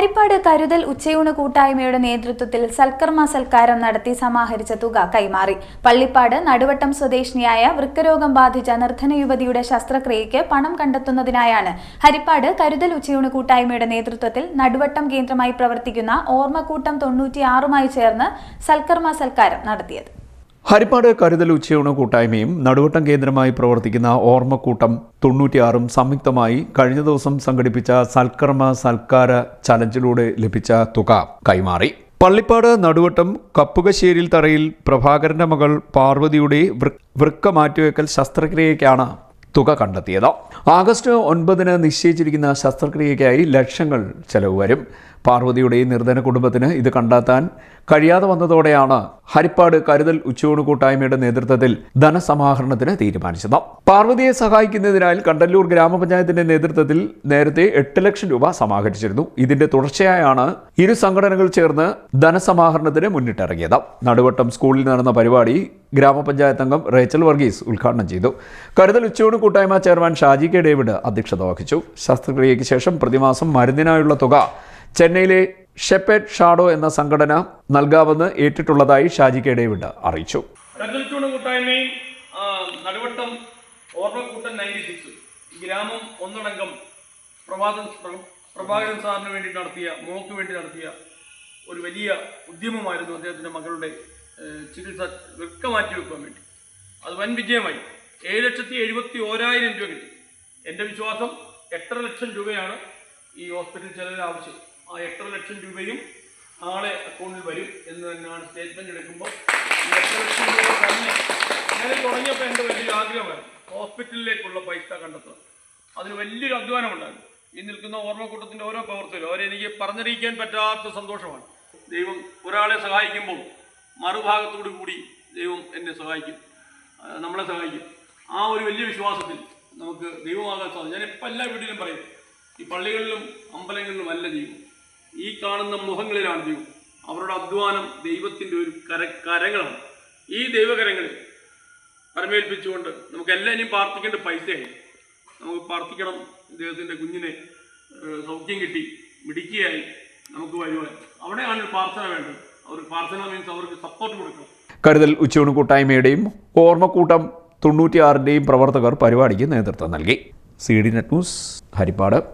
ഹരിപ്പാട് കരുതൽ ഉച്ചയൂണ് കൂട്ടായ്മയുടെ നേതൃത്വത്തിൽ സൽക്കർമ്മ സൽക്കാരം നടത്തി സമാഹരിച്ച തുക കൈമാറി. പള്ളിപ്പാട് നടുവട്ടം സ്വദേശിനിയായ വൃക്കരോഗം ബാധിച്ച നിർധന യുവതിയുടെ ശസ്ത്രക്രിയയ്ക്ക് പണം കണ്ടെത്തുന്നതിനായാണ് ഹരിപ്പാട് കരുതൽ ഉച്ചയൂണ് കൂട്ടായ്മയുടെ നേതൃത്വത്തിൽ നടുവട്ടം കേന്ദ്രമായി പ്രവർത്തിക്കുന്ന ഓർമ്മക്കൂട്ടം തൊണ്ണൂറ്റിയാറുമായി ചേർന്ന് സൽക്കർമ്മ സൽക്കാരം നടത്തിയത്. ഹരിപ്പാട് കരുതൽ ഉച്ചയൂണ് കൂട്ടായ്മയും നടുവട്ടം കേന്ദ്രമായി പ്രവർത്തിക്കുന്ന ഓർമ്മക്കൂട്ടം തൊണ്ണൂറ്റിയാറും സംയുക്തമായി കഴിഞ്ഞ ദിവസം സംഘടിപ്പിച്ച സൽക്കർമ്മ സൽക്കാര ചലഞ്ചിലൂടെ ലഭിച്ച തുക കൈമാറി. പള്ളിപ്പാട് നടുവട്ടം കപ്പുകശ്ശേരിയിൽ തറയിൽ പ്രഭാകരന്റെ മകൾ പാർവതിയുടെ വൃക്ക മാറ്റിവെക്കൽ ശസ്ത്രക്രിയയ്ക്കാണ് തുക കണ്ടെത്തിയത്. ആഗസ്റ്റ് ഒൻപതിന് നിശ്ചയിച്ചിരിക്കുന്ന ശസ്ത്രക്രിയയ്ക്കായി ലക്ഷങ്ങൾ ചെലവ് വരും. പാർവതിയുടെ നിർധന കുടുംബത്തിന് ഇത് കണ്ടെത്താൻ കഴിയാതെ വന്നതോടെയാണ് ഹരിപ്പാട് കരുതൽ ഉച്ചയൂണ് കൂട്ടായ്മയുടെ നേതൃത്വത്തിൽ ധനസമാഹരണത്തിന് തീരുമാനിച്ചത്. പാർവതിയെ സഹായിക്കുന്നതിനായി കണ്ടല്ലൂർ ഗ്രാമപഞ്ചായത്തിന്റെ നേതൃത്വത്തിൽ നേരത്തെ എട്ട് ലക്ഷം രൂപ സമാഹരിച്ചിരുന്നു. ഇതിന്റെ തുടർച്ചയായാണ് ഇരു സംഘടനകൾ ചേർന്ന് ധനസമാഹരണത്തിന് മുന്നിട്ടിറങ്ങിയത്. നടുവട്ടം സ്കൂളിൽ നടന്ന പരിപാടി ഗ്രാമപഞ്ചായത്ത് അംഗം റേച്ചൽ വർഗീസ് ഉദ്ഘാടനം ചെയ്തു. കരുതൽ ഉച്ചയൂണ് കൂട്ടായ്മ ചെയർമാൻ ഷാജി കെ ഡേവിഡ് അധ്യക്ഷത വഹിച്ചു. ശസ്ത്രക്രിയയ്ക്ക് ശേഷം പ്രതിമാസം മരുന്നിനായുള്ള തുക ചെന്നൈയിലെ ഷെപ്പേറ്റ് ഷാഡോ എന്ന സംഘടന നൽകാമെന്ന് ഏറ്റിട്ടുള്ളതായി ഷാജി കെ ഡേവിഡ് അറിയിച്ചു കൂട്ടായ്മയും നടുവട്ടം ഓർമ്മക്കൂട്ടൻ നയന്റി സിക്സ് ഗ്രാമം ഒന്നടങ്കം പ്രഭാതൻ പ്ര- പ്രഭാകരൻ സാറിന് വേണ്ടി നടത്തിയ മോക്ക് വേണ്ടി നടത്തിയ ഒരു വലിയ ഉദ്യമമായിരുന്നു അദ്ദേഹത്തിന്റെ മകളുടെ ചികിത്സ വൃക്ക മാറ്റി വെക്കുവാൻ വേണ്ടി. അത് വൻ വിജയമായി. ഏഴ് ലക്ഷത്തി എഴുപത്തി ഓരായിരം രൂപ കിട്ടി. എന്റെ വിശ്വാസം എട്ടര ലക്ഷം രൂപയാണ് ഈ ഹോസ്പിറ്റൽ ചെലവിന് ആവശ്യം. ആ എട്ടര ലക്ഷം രൂപയും നാളെ അക്കൗണ്ടിൽ വരും എന്ന് തന്നെയാണ് സ്റ്റേറ്റ്മെന്റ് എടുക്കുമ്പോൾ എട്ടര ലക്ഷം രൂപ തന്നെ ഞാൻ തുടങ്ങിയപ്പോൾ എന്റെ വലിയൊരു ആഗ്രഹമായിരുന്നു. ഹോസ്പിറ്റലിലേക്കുള്ള പൈസ കണ്ടെത്തുക. അതിന് വലിയൊരു അധ്വാനമുണ്ടായിരുന്നു. ഈ നിൽക്കുന്ന ഓർമ്മക്കൂട്ടത്തിന്റെ ഓരോ പ്രവർത്തകരും അവരെനിക്ക് പറഞ്ഞറിയിക്കാൻ പറ്റാത്ത സന്തോഷമാണ്. ദൈവം ഒരാളെ സഹായിക്കുമ്പോൾ മറുഭാഗത്തോടു കൂടി ദൈവം എന്നെ സഹായിക്കും. നമ്മളെ സഹായിക്കും. ആ ഒരു വലിയ വിശ്വാസത്തിൽ നമുക്ക് ദൈവമാകാൻ സാധിക്കും. ഇപ്പം എല്ലാ വീട്ടിലും പറയും ഈ പള്ളികളിലും അമ്പലങ്ങളിലും അല്ല ദൈവം. ഈ കാണുന്ന മുഖങ്ങളിലാണ് ദൈവം. അവരുടെ അധ്വാനം ദൈവത്തിന്റെ ഒരു കര കരങ്ങളാണ്. ഈ ദൈവകരങ്ങളിൽ പരമേൽപ്പിച്ചുകൊണ്ട് നമുക്ക് എല്ലാം ഇനിയും പ്രാർത്ഥിക്കേണ്ട പൈസയായി. നമുക്ക് പ്രാർത്ഥിക്കണം. ഇദ്ദേഹത്തിന്റെ കുഞ്ഞിനെ സൗഖ്യം കിട്ടി മിടുക്കിയായി നമുക്ക് വരുവാൻ. അവിടെയാണ് പ്രാർത്ഥന വേണ്ടത്. അവർക്ക് പ്രാർത്ഥന മീൻസ് അവർക്ക് സപ്പോർട്ട് കൊടുക്കണം. കരുതൽ ഉച്ചയൂണ് കൂട്ടായ്മയുടെയും ഓർമ്മക്കൂട്ടം തൊണ്ണൂറ്റിയാറിന്റെയും പ്രവർത്തകർ പരിപാടിക്ക് നേതൃത്വം നൽകി. C D net news Harippad.